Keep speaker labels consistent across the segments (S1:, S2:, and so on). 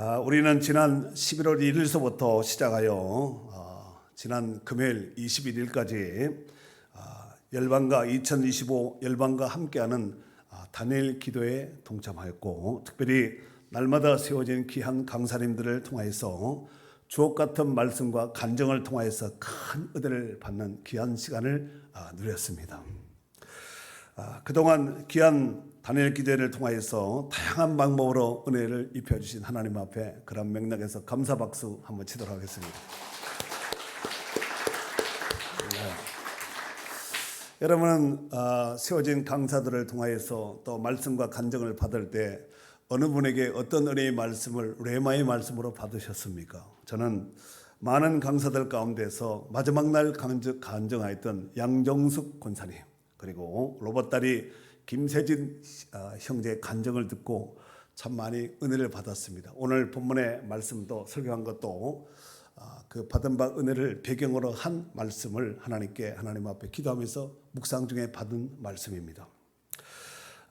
S1: 아, 우리는 지난 11월 1일서부터 시작하여 아, 지난 금요일 21일까지 아, 열방과 2025 열방과 함께하는 아, 다니엘 기도에 동참하였고 특별히 날마다 세워진 귀한 강사님들을 통하여서 주옥 같은 말씀과 간정을 통하여서 큰 은혜를 받는 귀한 시간을 아, 누렸습니다. 아, 그동안 귀한 다니엘 기도를 통하여서 다양한 방법으로 은혜를 입혀주신 하나님 앞에 그런 맥락에서 감사 박수 한번 치도록 하겠습니다. 네. 여러분은 아, 세워진 강사들을 통하여서 또 말씀과 간정을 받을 때 어느 분에게 어떤 은혜의 말씀을 레마의 말씀으로 받으셨습니까? 저는 많은 강사들 가운데서 마지막 날 간정, 간정하였던 양정숙 권사님 그리고 로봇다리 김세진 아, 형제 간정을 듣고 참 많이 은혜를 받았습니다. 오늘 본문의 말씀도 설교한 것도 아, 그 받은 바 은혜를 배경으로 한 말씀을 하나님께 하나님 앞에 기도하면서 묵상 중에 받은 말씀입니다.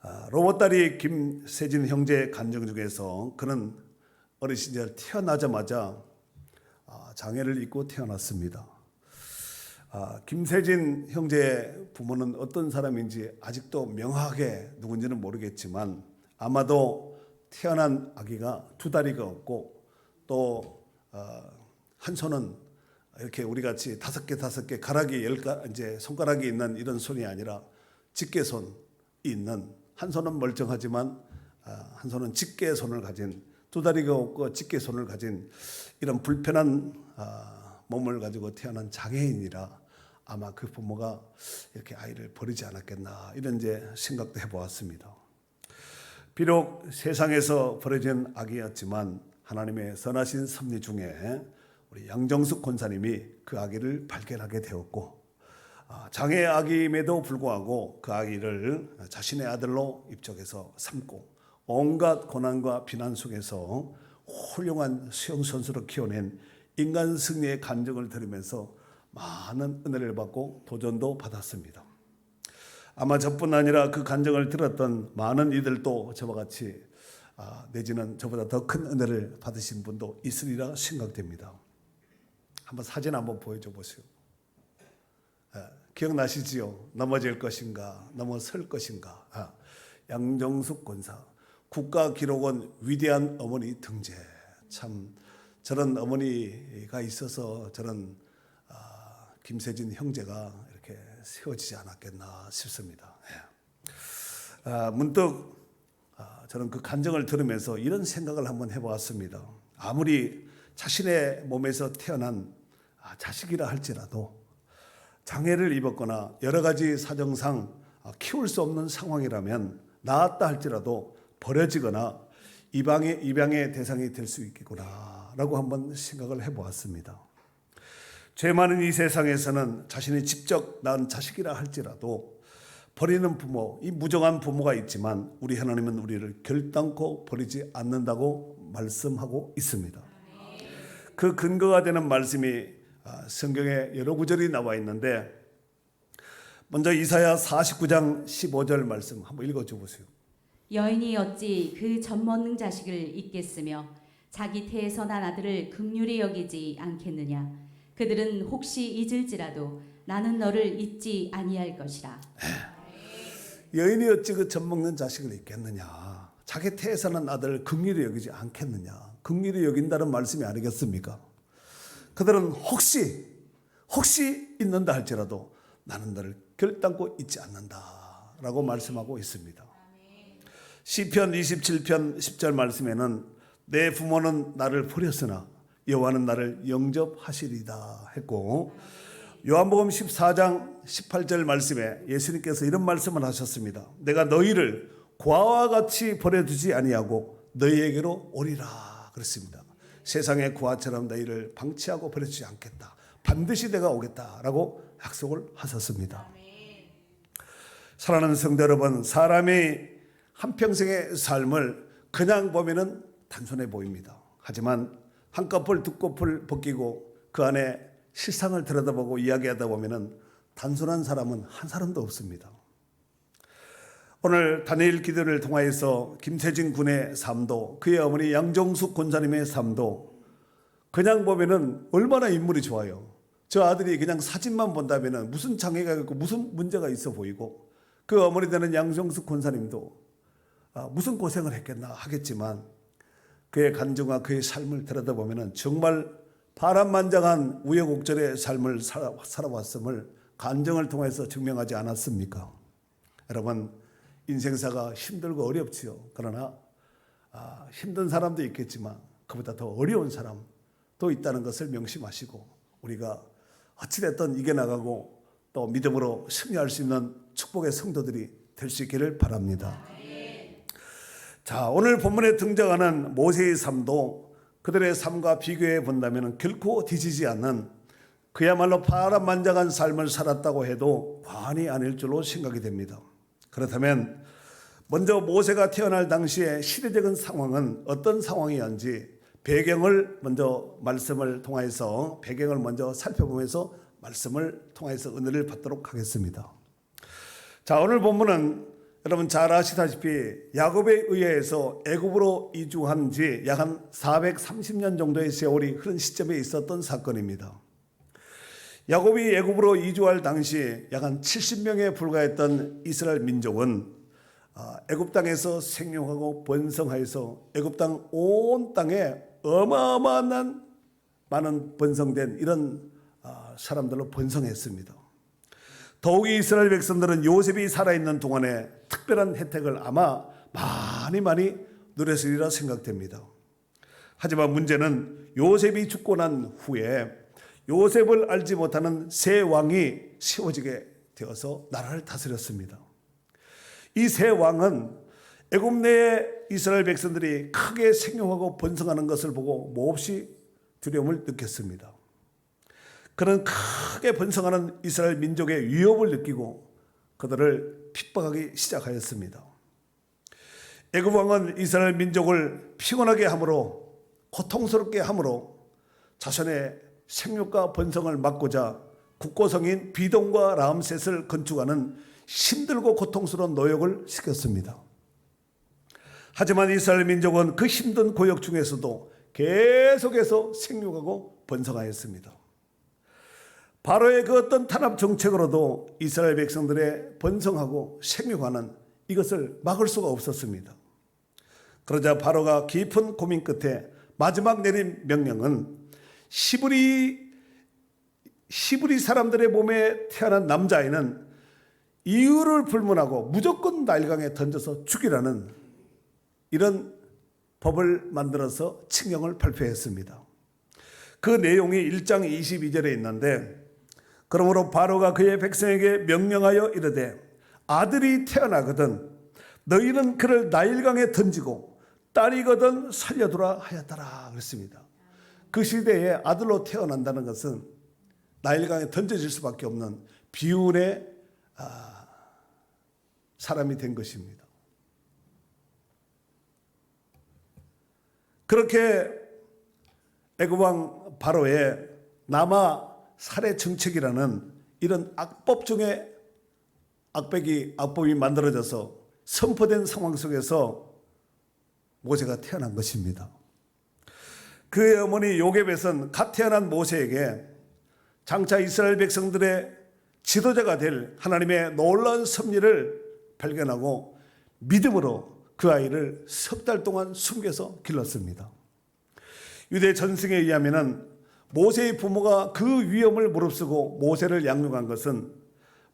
S1: 아, 로봇다리 김세진 형제 간정 중에서 그는 어린 시절 태어나자마자 아, 장애를 입고 태어났습니다. 아, 김세진 형제 부모는 어떤 사람인지 아직도 명확하게 누군지는 모르겠지만 아마도 태어난 아기가 두 다리가 없고 또한 손은 이렇게 우리 같이 다섯 개 다섯 개 가락이 열 가 이제 손가락이 있는 이런 손이 아니라 집게 손이 있는 한 손은 멀쩡하지만 아, 한 손은 집게 손을 가진 두 다리가 없고 집게 손을 가진 이런 불편한 아, 몸을 가지고 태어난 장애인이라 아마 그 부모가 이렇게 아이를 버리지 않았겠나 이런 이제 생각도 해보았습니다. 비록 세상에서 버려진 아기였지만 하나님의 선하신 섭리 중에 우리 양정숙 권사님이 그 아기를 발견하게 되었고 아, 장애 아기임에도 불구하고 그 아기를 자신의 아들로 입적해서 삼고 온갖 고난과 비난 속에서 훌륭한 수영 선수로 키워낸 인간 승리의 간증을 들으면서 많은 은혜를 받고 도전도 받았습니다. 아마 저뿐 아니라 그 간증을 들었던 많은 이들도 저와 같이 아, 내지는 저보다 더 큰 은혜를 받으신 분도 있으리라 생각됩니다. 한번 사진 한번 보여줘 보세요. 예, 기억나시지요? 넘어질 것인가, 넘어설 것인가. 아, 양정숙 권사, 국가기록원 위대한 어머니 등재. 참 저런 어머니가 있어서 저런 아, 김세진 형제가 이렇게 세워지지 않았겠나 싶습니다. 예. 아, 문득 아, 저는 그 간정을 들으면서 이런 생각을 한번 해보았습니다. 아무리 자신의 몸에서 태어난 아, 자식이라 할지라도 장애를 입었거나 여러 가지 사정상 아, 키울 수 없는 상황이라면 나았다 할지라도 버려지거나 입양의 입양의 대상이 될 수 있겠구나 라고 한번 생각을 해보았습니다. 죄 많은 이 세상에서는 자신이 직접 낳은 자식이라 할지라도 버리는 부모, 이 무정한 부모가 있지만 우리 하나님은 우리를 결단코 버리지 않는다고 말씀하고 있습니다. 그 근거가 되는 말씀이 아, 성경에 여러 구절이 나와 있는데 먼저 이사야 49장 15절 말씀 한번 읽어 줘 보세요.
S2: 여인이 어찌 그 젖먹는 자식을 잊겠으며 자기 태에서 난 아들을 극률히 여기지 않겠느냐? 그들은 혹시 잊을지라도 나는 너를 잊지 아니할 것이라.
S1: 여인이 어찌 그 젖먹는 자식을 잊겠느냐? 자기 태에서는 아들을 극률히 여기지 않겠느냐? 극률히 여긴다는 말씀이 아니겠습니까? 그들은 혹시 혹시 잊는다 할지라도 나는 너를 결단코 잊지 않는다라고 말씀하고 있습니다. 시편 27편 10절 말씀에는 내 부모는 나를 버렸으나 여호와는 나를 영접하시리다 했고 요한복음 14장 18절 말씀에 예수님께서 이런 말씀을 하셨습니다. 내가 너희를 고아와 같이 버려두지 아니하고 너희에게로 오리라 그랬습니다. 세상의 고아처럼 너희를 방치하고 버려주지 않겠다. 반드시 내가 오겠다라고 약속을 하셨습니다. 사랑하는 성도 여러분, 사람이 한평생의 삶을 그냥 보면은 단순해 보입니다. 하지만 한 꺼풀 두 꺼풀 벗기고 그 안에 실상을 들여다보고 이야기하다 보면은 단순한 사람은 한 사람도 없습니다. 오늘 다니엘 기도를 통하여서 김세진 군의 삶도 그의 어머니 양정숙 권사님의 삶도 그냥 보면은 얼마나 인물이 좋아요. 저 아들이 그냥 사진만 본다면은 무슨 장애가 있고 무슨 문제가 있어 보이고 그 어머니 되는 양정숙 권사님도 아, 무슨 고생을 했겠나 하겠지만 그의 간증과 그의 삶을 들여다보면은 정말 파란만장한 우여곡절의 삶을 살아, 살아왔음을 간증을 통해서 증명하지 않았습니까? 여러분 인생사가 힘들고 어렵지요. 그러나 아, 힘든 사람도 있겠지만 그보다 더 어려운 사람도 있다는 것을 명심하시고 우리가 어찌됐든 이겨나가고 또 믿음으로 승리할 수 있는 축복의 성도들이 될 수 있기를 바랍니다. 자, 오늘 본문에 등장하는 모세의 삶도 그들의 삶과 비교해 본다면 결코 뒤지지 않는 그야말로 파란만장한 삶을 살았다고 해도 과언이 아닐 줄로 생각이 됩니다. 그렇다면 먼저 모세가 태어날 당시의 시대적인 상황은 어떤 상황이었는지 배경을 먼저 말씀을 통해서 배경을 먼저 살펴보면서 말씀을 통해서 은혜를 받도록 하겠습니다. 자, 오늘 본문은 여러분 잘 아시다시피 야곱에 의해서 애굽으로 이주한 지 약 한 430년 정도의 세월이 흐른 시점에 있었던 사건입니다. 야곱이 애굽으로 이주할 당시 약 한 70명에 불과했던 이스라엘 민족은 아, 애굽 땅에서 생육하고 번성하여서 애굽 땅 온 땅에 어마어마한 많은 번성된 이런 아, 사람들로 번성했습니다. 더욱이 이스라엘 백성들은 요셉이 살아있는 동안에 특별한 혜택을 아마 많이 많이 누렸으리라 생각됩니다. 하지만 문제는 요셉이 죽고 난 후에 요셉을 알지 못하는 새 왕이 세워지게 되어서 나라를 다스렸습니다. 이새 왕은 애굽 내에 이스라엘 백성들이 크게 생용하고 번성하는 것을 보고 몹시 두려움을 느꼈습니다. 그는 크게 번성하는 이스라엘 민족의 위협을 느끼고 그들을 핍박하기 시작하였습니다. 애굽 왕은 이스라엘 민족을 피곤하게 함으로 고통스럽게 함으로 자신의 생육과 번성을 막고자 국고성인 비동과 라암셋을 건축하는 힘들고 고통스러운 노역을 시켰습니다. 하지만 이스라엘 민족은 그 힘든 고역 중에서도 계속해서 생육하고 번성하였습니다. 바로의 그 어떤 탄압 정책으로도 이스라엘 백성들의 번성하고 생육하는 이것을 막을 수가 없었습니다. 그러자 바로가 깊은 고민 끝에 마지막 내린 명령은 시브리 시브리 사람들의 몸에 태어난 남자아이는 이유를 불문하고 무조건 나일강에 던져서 죽이라는 이런 법을 만들어서 칙령을 발표했습니다. 그 내용이 1장 22절에 있는데 그러므로 바로가 그의 백성에게 명령하여 이르되 아들이 태어나거든 너희는 그를 나일강에 던지고 딸이거든 살려두라 하였더라 그랬습니다. 그 시대에 아들로 태어난다는 것은 나일강에 던져질 수밖에 없는 비운의 아, 사람이 된 것입니다. 그렇게 애굽왕 바로의 남아 살해 정책이라는 이런 악법 중에 악백이 악법이 만들어져서 선포된 상황 속에서 모세가 태어난 것입니다. 그의 어머니 요geb에선 갓 태어난 모세에게 장차 이스라엘 백성들의 지도자가 될 하나님의 놀라운 섭리를 발견하고 믿음으로 그 아이를 석 달 동안 숨겨서 길렀습니다. 유대 전승에 의하면은 모세의 부모가 그 위험을 무릅쓰고 모세를 양육한 것은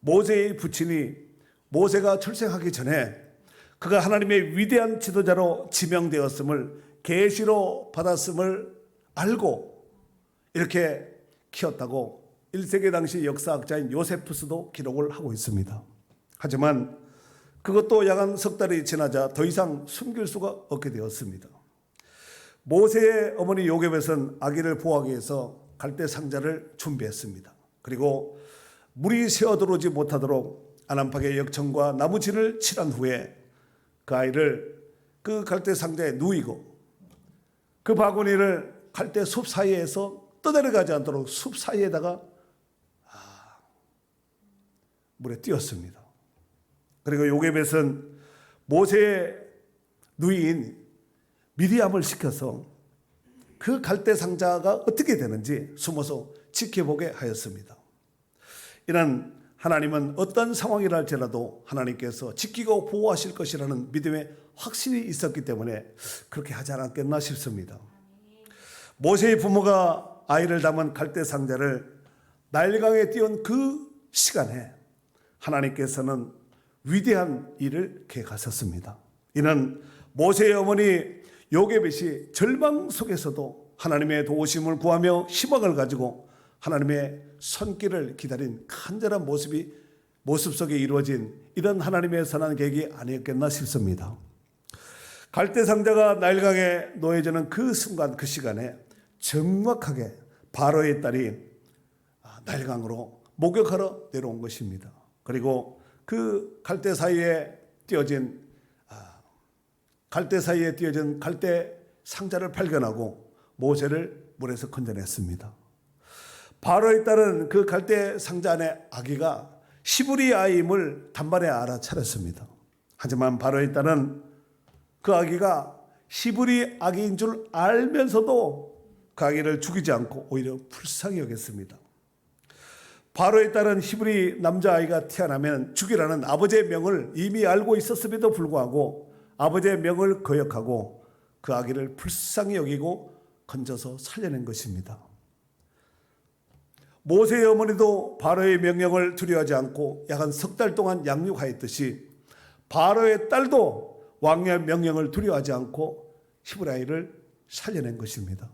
S1: 모세의 부친이 모세가 출생하기 전에 그가 하나님의 위대한 지도자로 지명되었음을 계시로 받았음을 알고 이렇게 키웠다고 1세기 당시 역사학자인 요세푸스도 기록을 하고 있습니다. 하지만 그것도 약 한 석 달이 지나자 더 이상 숨길 수가 없게 되었습니다. 모세의 어머니 요셉은 아기를 보호하기 위해서 갈대 상자를 준비했습니다. 그리고 물이 새어 들어오지 못하도록 안암팍의 역청과 나무진을 칠한 후에 그 아이를 그 갈대 상자에 누이고 그 바구니를 갈대 숲 사이에서 떠내려가지 않도록 숲 사이에다가 아, 물에 띄었습니다. 그리고 요괴벳은 모세의 누이인 미리암을 시켜서 그 갈대 상자가 어떻게 되는지 숨어서 지켜보게 하였습니다. 이런 하나님은 어떤 상황이랄지라도 하나님께서 지키고 보호하실 것이라는 믿음에 확신이 있었기 때문에 그렇게 하지 않았겠나 싶습니다. 모세의 부모가 아이를 담은 갈대 상자를 나일강에 띄운 그 시간에 하나님께서는 위대한 일을 계획하셨습니다. 이는 모세의 어머니 요게벳이 절망 속에서도 하나님의 도우심을 구하며 희망을 가지고 하나님의 손길을 기다린 간절한 모습이 모습 속에 이루어진 이런 하나님의 선한 계획이 아니었겠나 싶습니다. 갈대 상자가 나일강에 놓여지는 그 순간 그 시간에 정확하게 바로의 딸이 아, 나일강으로 목욕하러 내려온 것입니다. 그리고 그 갈대 사이에 띄어진 아, 갈대 사이에 띄어진 갈대 상자를 발견하고 모세를 물에서 건져냈습니다. 바로의 딸은 그 갈대 상자 안에 아기가 시부리 아이임을 단번에 알아차렸습니다. 하지만 바로의 딸은 그 아기가 시부리 아기인 줄 알면서도 그 아기를 죽이지 않고 오히려 불쌍히 여겼습니다. 바로의 딸은 히브리 남자아이가 태어나면 죽이라는 아버지의 명을 이미 알고 있었음에도 불구하고 아버지의 명을 거역하고 그 아기를 불쌍히 여기고 건져서 살려낸 것입니다. 모세의 어머니도 바로의 명령을 두려워하지 않고 약 한 석 달 동안 양육하였듯이 바로의 딸도 왕의 명령을 두려워하지 않고 히브라이를 살려낸 것입니다.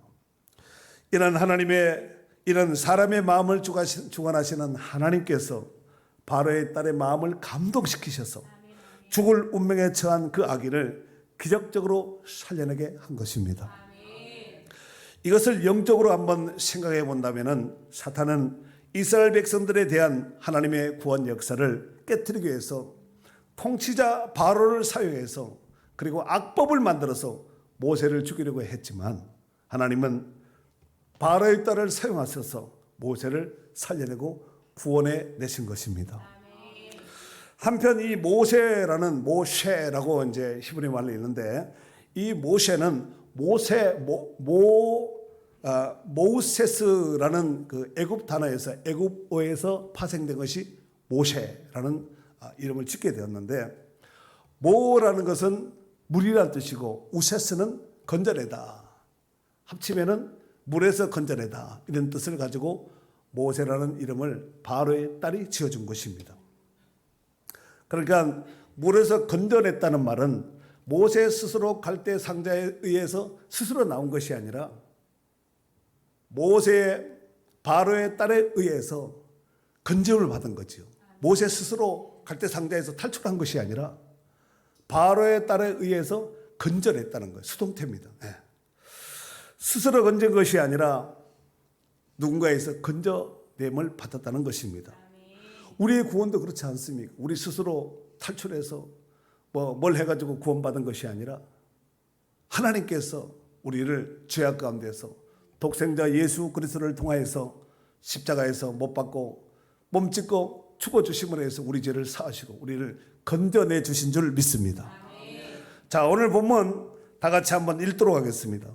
S1: 이런 하나님의 이런 사람의 마음을 주관하시는 하나님께서 바로의 딸의 마음을 감동시키셔서 죽을 운명에 처한 그 아기를 기적적으로 살려내게 한 것입니다. 이것을 영적으로 한번 생각해 본다면 사탄은 이스라엘 백성들에 대한 하나님의 구원 역사를 깨뜨리기 위해서 통치자 바로를 사용해서 그리고 악법을 만들어서 모세를 죽이려고 했지만 하나님은 바로의 딸을 사용하셔서 모세를 살려내고 구원해 내신 것입니다. 한편 이 모세라는 모셰라고 이제 히브리 말로 있는데 이 모셰는 모세 모, 모 아, 모세스라는 그 애굽 단어에서 애굽어에서 파생된 것이 모셰라는 아, 이름을 짓게 되었는데 모라는 것은 물이란 뜻이고 우세스는 건져내다 합치면은 물에서 건져내다 이런 뜻을 가지고 모세라는 이름을 바로의 딸이 지어준 것입니다. 그러니까 물에서 건져냈다는 말은 모세 스스로 갈대 상자에 의해서 스스로 나온 것이 아니라 모세 바로의 딸에 의해서 건져을 받은 거지요. 모세 스스로 갈대 상자에서 탈출한 것이 아니라 바로의 딸에 의해서 건져냈다는 거예요. 수동태입니다. 네. 스스로 건진 것이 아니라 누군가에서 건져냄을 받았다는 것입니다. 우리의 구원도 그렇지 않습니까? 우리 스스로 탈출해서 뭐 뭘 해가지고 구원받은 것이 아니라 하나님께서 우리를 죄악 가운데서 독생자 예수 그리스도를 통하여서 십자가에서 못 박고 몸짓고 죽어 주심으로 해서 우리 죄를 사하시고 우리를 건져내 주신 줄 믿습니다. 자 오늘 본문 다 같이 한번 읽도록 하겠습니다.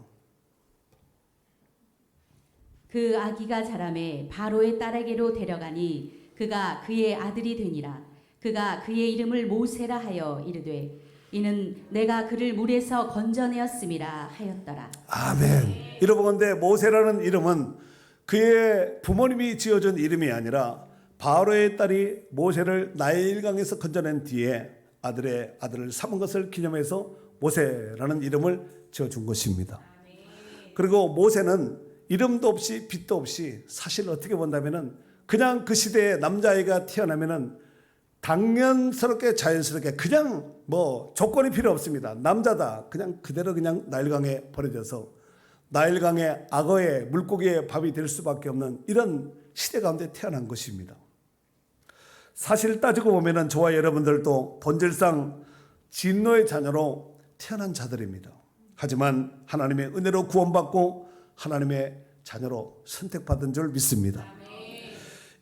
S2: 그 아기가 자라매 바로의 딸에게로 데려가니 그가 그의 아들이 되니라 그가 그의 이름을 모세라 하여 이르되 이는 내가 그를 물에서 건져내었음이라 하였더라
S1: 아멘. 여러분데 모세라는 이름은 그의 부모님이 지어준 이름이 아니라 바로의 딸이 모세를 나일강에서 건져낸 뒤에 아들의 아들을 삼은 것을 기념해서 모세라는 이름을 지어준 것입니다. 그리고 모세는 이름도 없이 빛도 없이 사실 어떻게 본다면은 그냥 그 시대에 남자아이가 태어나면은 당연스럽게 자연스럽게 그냥 뭐 조건이 필요 없습니다. 남자다. 그냥 그대로 그냥 나일강에 버려져서 나일강의 악어의 물고기의 밥이 될 수밖에 없는 이런 시대 가운데 태어난 것입니다. 사실 따지고 보면은 저와 여러분들도 본질상 진노의 자녀로 태어난 자들입니다. 하지만 하나님의 은혜로 구원받고 하나님의 자녀로 선택받은 줄 믿습니다.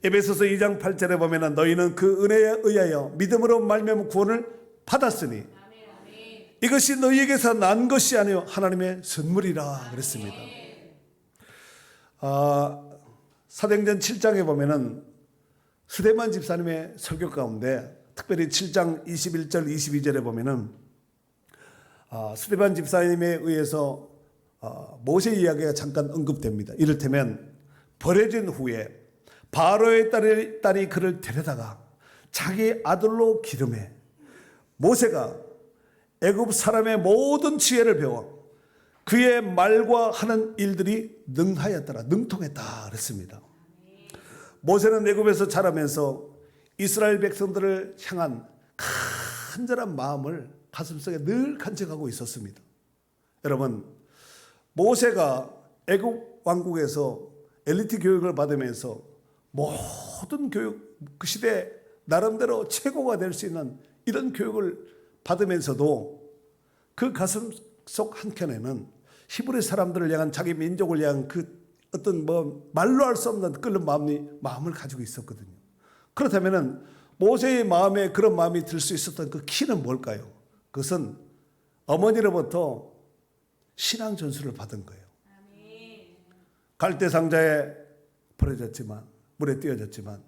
S1: 에베소서 2장 8절에 보면은 너희는 그 은혜에 의하여 믿음으로 말미암아 구원을 받았으니 이것이 너희에게서 난 것이 아니요 하나님의 선물이라 그랬습니다. 아, 사도행전 7장에 보면은 수대만 집사님의 설교 가운데 특별히 7장 21절 22절에 보면은 아, 수대반 집사님에 의해서 아, 모세 이야기가 잠깐 언급됩니다. 이를테면 버려진 후에 바로의 딸이, 딸이 그를 데려다가 자기 아들로 기름해 모세가 애굽 사람의 모든 지혜를 배워 그의 말과 하는 일들이 능하였더라 능통했다 그랬습니다. 모세는 애굽에서 자라면서 이스라엘 백성들을 향한 간절한 마음을 가슴속에 늘 간직하고 있었습니다. 여러분 모세가 애굽 왕국에서 엘리트 교육을 받으면서 모든 교육 그 시대 나름대로 최고가 될 수 있는 이런 교육을 받으면서도 그 가슴 속 한켠에는 히브리 사람들을 향한 자기 민족을 향한 그 어떤 뭐 말로 할 수 없는 끓는 마음이 마음을 가지고 있었거든요. 그렇다면은 모세의 마음에 그런 마음이 들 수 있었던 그 키는 뭘까요? 그것은 어머니로부터 신앙 전수를 받은 거예요. 갈대 상자에 버려졌지만 물에 띄어졌지만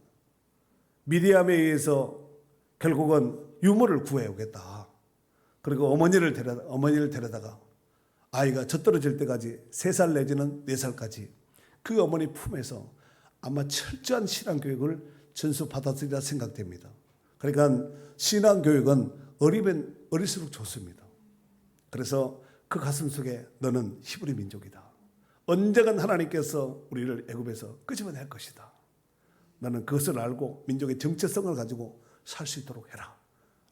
S1: 미디암에 의해서 결국은 유모를 구해 오겠다. 그리고 어머니를 데려 어머니를 데려다가 아이가 젖떨어질 때까지 세 살 내지는 네 살까지 그 어머니 품에서 아마 철저한 신앙 교육을 전수 받았으리라 생각됩니다. 그러니까 신앙 교육은 어리면 어릴수록 좋습니다. 그래서 그 가슴 속에 너는 히브리 민족이다. 언젠간 하나님께서 우리를 애굽에서 끄집어낼 것이다. 나는 그것을 알고 민족의 정체성을 가지고 살 수 있도록 해라.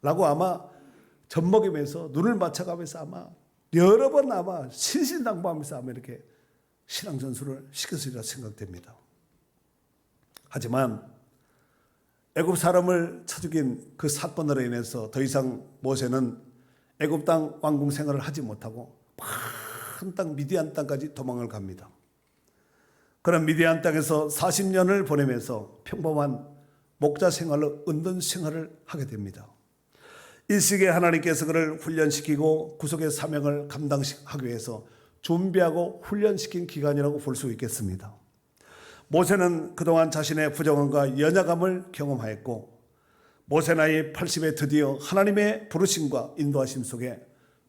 S1: 라고 아마 젖먹이면서 눈을 맞춰가면서 아마 여러 번 아마 신신당부하면서 아마 이렇게 신앙 전수를 시켰으리라 생각됩니다. 하지만 애굽 사람을 쳐 죽인 그 사건으로 인해서 더 이상 모세는 애굽 땅 왕궁 생활을 하지 못하고 큰 땅 미디안 땅까지 도망을 갑니다. 그런 미디안 땅에서 40년을 보내면서 평범한 목자 생활로 은둔 생활을 하게 됩니다. 이 시기에 하나님께서 그를 훈련시키고 구속의 사명을 감당하기 위해서 준비하고 훈련시킨 기간이라고 볼 수 있겠습니다. 모세는 그동안 자신의 부정함과 연약함을 경험하였고 모세 나이 80에 드디어 하나님의 부르심과 인도하심 속에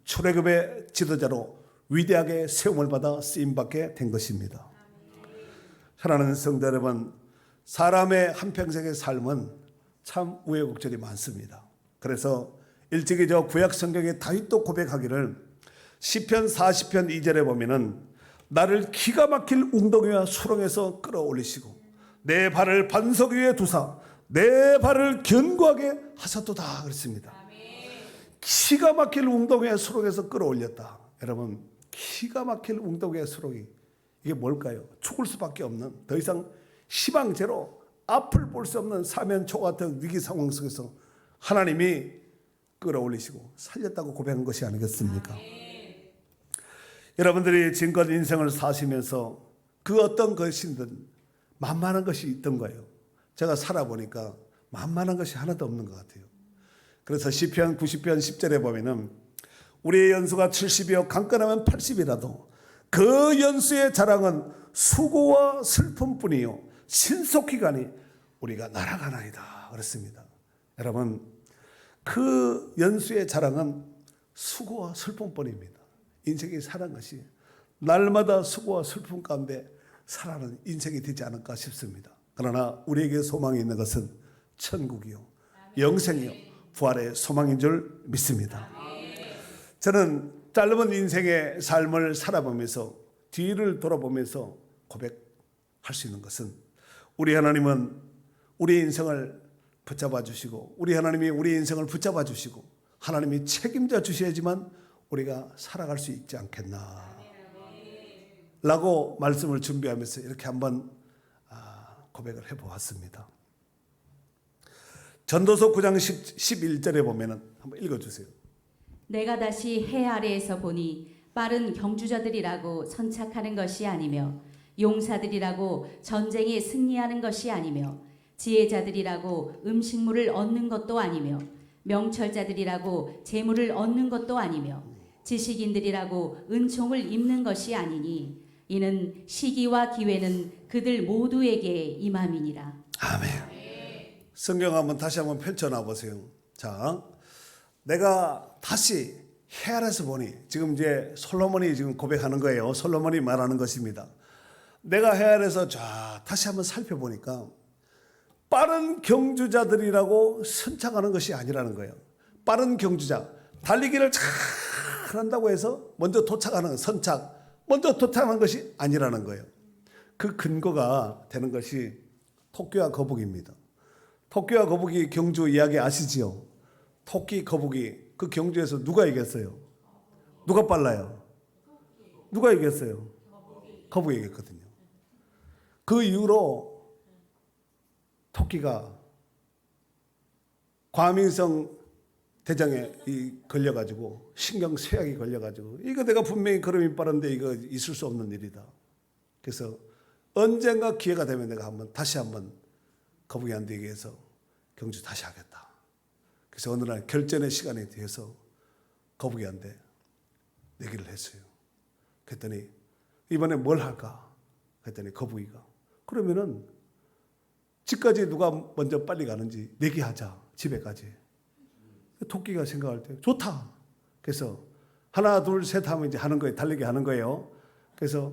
S1: 출애굽의 지도자로 위대하게 세움을 받아 쓰임 받게 된 것입니다. 사랑하는 성도 여러분, 사람의 한평생의 삶은 참 우여곡절이 많습니다. 그래서 일찍이 저 구약 성경의 다윗도 고백하기를 시편 40편 2절에 보면은 나를 기가 막힐 웅덩이와 수렁에서 끌어올리시고 내 발을 반석 위에 두사 내 발을 견고하게 하셨도다 그랬습니다. 기가 막힐 웅덩이와 수렁에서 끌어올렸다. 여러분 기가 막힐 웅덩이와 수렁이 이게 뭘까요? 죽을 수밖에 없는 더 이상 희망제로 앞을 볼 수 없는 사면초 같은 위기 상황 속에서 하나님이 끌어올리시고 살렸다고 고백한 것이 아니겠습니까? 여러분들이 지금껏 인생을 사시면서 그 어떤 것이든 만만한 것이 있던 거예요. 제가 살아보니까 만만한 것이 하나도 없는 것 같아요. 그래서 시편 90편 10절에 보면은 우리의 연수가 70이요 강건하면 80이라도 그 연수의 자랑은 수고와 슬픔뿐이요 신속히 가니 우리가 날아가나이다 그랬습니다. 여러분 그 연수의 자랑은 수고와 슬픔뿐입니다. 인생이 사는 것이 날마다 수고와 슬픔 가운데 살아가는 인생이 되지 않을까 싶습니다. 그러나 우리에게 소망이 있는 것은 천국이요 영생이요 부활의 소망인 줄 믿습니다. 저는 짧은 인생의 삶을 살아보면서 뒤를 돌아보면서 고백할 수 있는 것은 우리 하나님은 우리 인생을 붙잡아 주시고 우리 하나님이 우리 인생을 붙잡아 주시고 하나님이 책임져 주셔야지만 우리가 살아갈 수 있지 않겠나 라고 말씀을 준비하면서 이렇게 한번 아, 고백을 해보았습니다. 전도서 9장 10, 11절에 보면은 한번 읽어주세요.
S2: 내가 다시 해 아래에서 보니 빠른 경주자들이라고 선착하는 것이 아니며 용사들이라고 전쟁에 승리하는 것이 아니며 지혜자들이라고 음식물을 얻는 것도 아니며 명철자들이라고 재물을 얻는 것도 아니며 지식인들이라고 은총을 입는 것이 아니니 이는 시기와 기회는 그들 모두에게 임함이니라.
S1: 아멘. 성경 한번 다시 한번 펼쳐 놔 보세요. 자, 내가 다시 헤아려서 보니 지금 이제 솔로몬이 지금 고백하는 거예요. 솔로몬이 말하는 것입니다. 내가 헤아려서 자 다시 한번 살펴보니까 빠른 경주자들이라고 선창하는 것이 아니라는 거예요. 빠른 경주자 달리기를 잘 한다고 해서 먼저 도착하는 선착 먼저 도착하는 것이 아니라는 거예요. 그 근거가 되는 것이 토끼와 거북입니다. 토끼와 거북이 경주 이야기 아시지요? 토끼 거북이 그 경주에서 누가 이겼어요? 누가 빨라요? 누가 이겼어요? 거북이 이겼거든요. 그 이후로 토끼가 과민성 대장에 이 걸려가지고 신경 쇠약이 걸려가지고 이거 내가 분명히 걸음이 빠른데 이거 있을 수 없는 일이다. 그래서 언젠가 기회가 되면 내가 한번 다시 한번 거북이한테 얘기해서 경주 다시 하겠다. 그래서 어느 날 결전의 시간이 돼서 거북이한테 내기를 했어요. 그랬더니 이번에 뭘 할까? 그랬더니 거북이가 그러면은 집까지 누가 먼저 빨리 가는지 내기하자 집에까지. 토끼가 생각할 때 좋다. 그래서 하나 둘 셋 하면 이제 하는 거예요. 달리기 하는 거예요. 그래서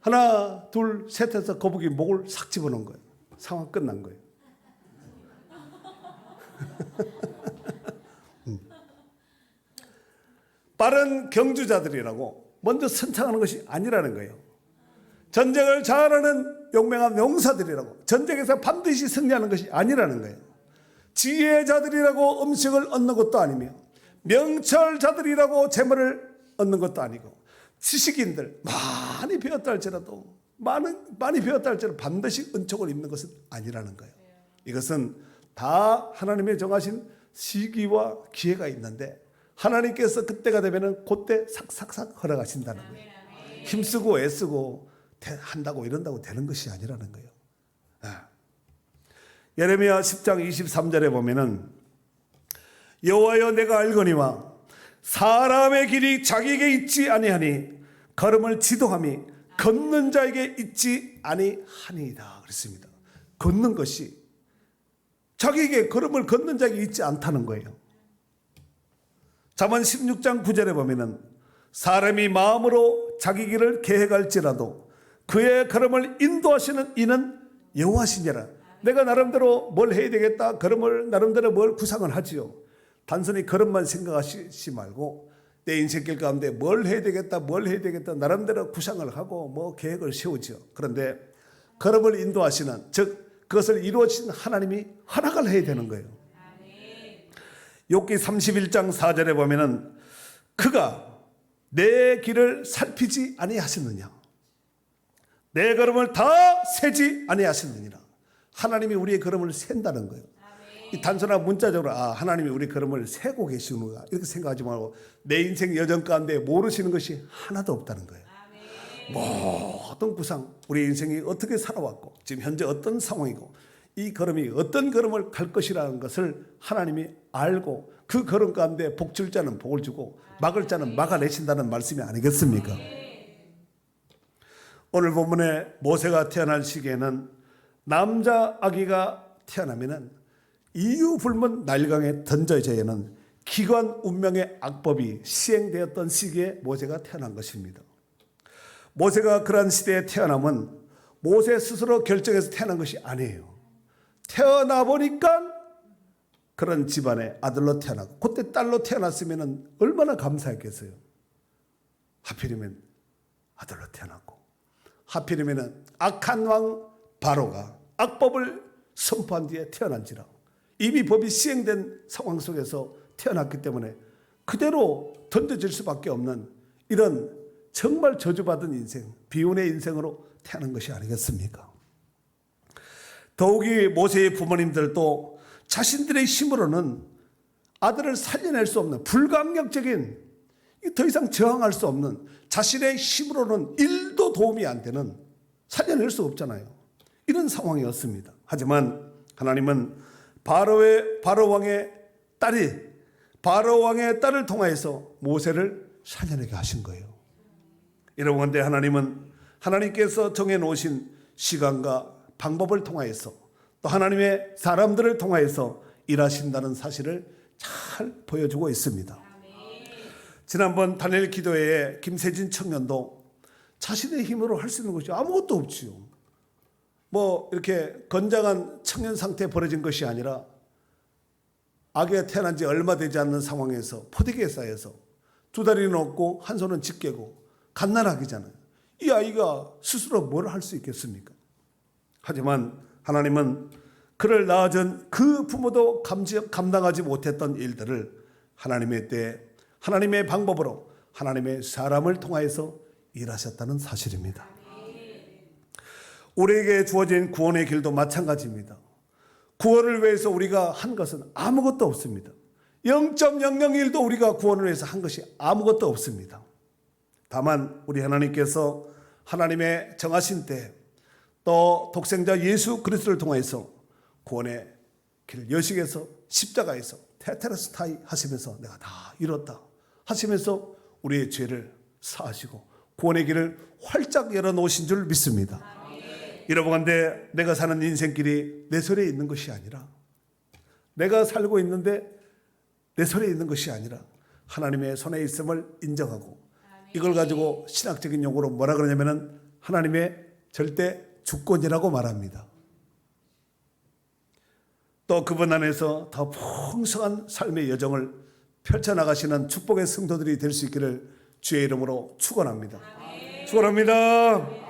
S1: 하나 둘 셋 해서 거북이 목을 싹 집어넣은 거예요. 상황 끝난 거예요. 빠른 경주자들이라고 먼저 선창하는 것이 아니라는 거예요. 전쟁을 잘하는 용맹한 용사들이라고 전쟁에서 반드시 승리하는 것이 아니라는 거예요. 지혜자들이라고 음식을 얻는 것도 아니며 명철자들이라고 재물을 얻는 것도 아니고 지식인들 많이 배웠다 할지라도 많은 많이 배웠다 할지라도 반드시 은총을 입는 것은 아니라는 거예요. 이것은 다 하나님의 정하신 시기와 기회가 있는데 하나님께서 그때가 되면은 그때 삭삭삭 허락하신다는 거예요. 힘쓰고 애쓰고 대- 한다고 이런다고 되는 것이 아니라는 거예요. 예. 예레미야 10장 23절에 보면은 여호와여 내가 알거니와 사람의 길이 자기에게 있지 아니하니 걸음을 지도함이 걷는 자에게 있지 아니하니이다 그랬습니다. 걷는 것이 자기에게 걸음을 걷는 자에게 있지 않다는 거예요. 잠언 16장 9절에 보면은 사람이 마음으로 자기 길을 계획할지라도 그의 걸음을 인도하시는 이는 여호와시니라. 내가 나름대로 뭘 해야 되겠다. 걸음을 나름대로 뭘 구상을 하지요. 단순히 걸음만 생각하시지 말고 내 인생길 가운데 뭘 해야 되겠다. 뭘 해야 되겠다. 나름대로 구상을 하고 뭐 계획을 세우죠. 그런데 걸음을 인도하시는 즉 그것을 이루어진 하나님이 허락을 해야 되는 거예요. 욥기 31장 4절에 보면은 그가 내 길을 살피지 아니하셨느냐? 내 걸음을 다 세지 아니하셨느니라. 하나님이 우리의 걸음을 센다는 거예요. 이 단순한 문자적으로 아 하나님이 우리 걸음을 세고 계시는구나. 이렇게 생각하지 말고 내 인생 여정 가운데 모르시는 것이 하나도 없다는 거예요. 모든 구상 우리 인생이 어떻게 살아왔고 지금 현재 어떤 상황이고 이 걸음이 어떤 걸음을 갈 것이라는 것을 하나님이 알고 그 걸음 가운데 복줄 자는 복을 주고 막을 자는 막아내신다는 말씀이 아니겠습니까? 오늘 본문에 모세가 태어날 시기에는 남자 아기가 태어나면은 이유 불문 날강에 던져져야는 기관 운명의 악법이 시행되었던 시기에 모세가 태어난 것입니다. 모세가 그러한 시대에 태어남은 모세 스스로 결정해서 태어난 것이 아니에요. 태어나 보니까 그런 집안의 아들로 태어나고 그때 딸로 태어났으면 얼마나 감사했겠어요. 하필이면 아들로 태어났고 하필이면 악한 왕 바로가 악법을 선포한 뒤에 태어난지라 이미 법이 시행된 상황 속에서 태어났기 때문에 그대로 던져질 수밖에 없는 이런 정말 저주받은 인생, 비운의 인생으로 태어난 것이 아니겠습니까? 더욱이 모세의 부모님들도 자신들의 힘으로는 아들을 살려낼 수 없는 불강력적인 더 이상 저항할 수 없는 자신의 힘으로는 일도 도움이 안 되는 살려낼 수 없잖아요. 이런 상황이었습니다. 하지만 하나님은 바로의 바로 왕의 딸이 바로 왕의 딸을 통하여서 모세를 살려내게 하신 거예요. 여러분 근데 하나님은 하나님께서 정해 놓으신 시간과 방법을 통하여서 또 하나님의 사람들을 통하여서 일하신다는 사실을 잘 보여주고 있습니다. 지난번 단일 기도회에 김세진 청년도 자신의 힘으로 할 수 있는 것이 아무것도 없지요. 뭐 이렇게 건장한 청년 상태에 벌어진 것이 아니라 아기가 태어난 지 얼마 되지 않는 상황에서 포대기에 쌓여서 두 다리는 없고 한 손은 집게고 갓난아기잖아요. 이 아이가 스스로 뭘 할 수 있겠습니까? 하지만 하나님은 그를 낳아준 그 부모도 감당하지 못했던 일들을 하나님의 때 하나님의 방법으로 하나님의 사람을 통하여서 일하셨다는 사실입니다. 우리에게 주어진 구원의 길도 마찬가지입니다. 구원을 위해서 우리가 한 것은 아무것도 없습니다. 0.001도 우리가 구원을 위해서 한 것이 아무것도 없습니다. 다만 우리 하나님께서 하나님의 정하신 때 또 독생자 예수 그리스도를 통해서 구원의 길 여식에서 십자가에서 테테레스타이 하시면서 내가 다 이뤘다 하시면서 우리의 죄를 사하시고 구원의 길을 활짝 열어 놓으신 줄 믿습니다. 여러분 근데 내가 사는 인생길이 내 손에 있는 것이 아니라 내가 살고 있는데 내 손에 있는 것이 아니라 하나님의 손에 있음을 인정하고 이걸 가지고 신학적인 용어로 뭐라 그러냐면은 하나님의 절대 주권이라고 말합니다. 또 그분 안에서 더 풍성한 삶의 여정을 펼쳐나가시는 축복의 성도들이 될 수 있기를 주의 이름으로 축원합니다. 축원합니다.